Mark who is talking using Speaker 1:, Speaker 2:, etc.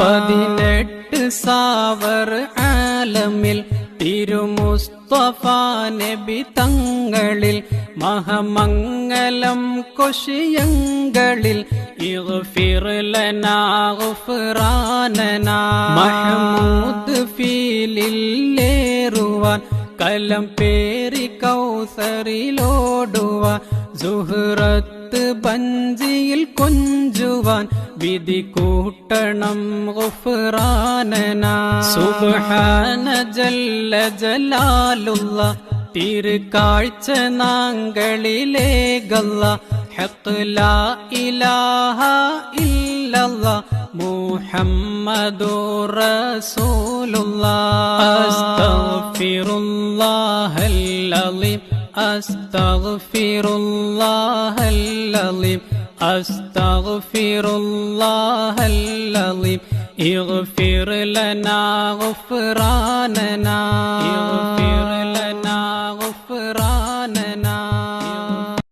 Speaker 1: പതിനെട്ട് സാവർ ആലമിൽ തിരുമുസ്തഫ നബി തങ്ങളിൽ മഹമംഗലം കൊഷിയങ്ങളിൽ മഹമൂദ് ഫീലില്ലേറുവാൻ കലം പേരി കൗസറിലോടുവാൻ സുഹൃത്ത് ബഞ്ചിയിൽ കൊഞ്ചുവാൻ വിധി കൂട്ടണം ഗുഫ്റാനന സുബ്ഹാന ജല്ല ജലാലുള്ള തിരുക്കാഴ്ച നാങ്കളിലേകല്ല ഹഖ് ലാ ഇലാഹ ഇല്ലല്ല മുഹമ്മദു റസൂലുള്ള അസ്തഗ്ഫിറുല്ലാഹൽ أستغفر الله العظيم. أستغفر الله العظيم. اغفر لنا غفراننا. اغفر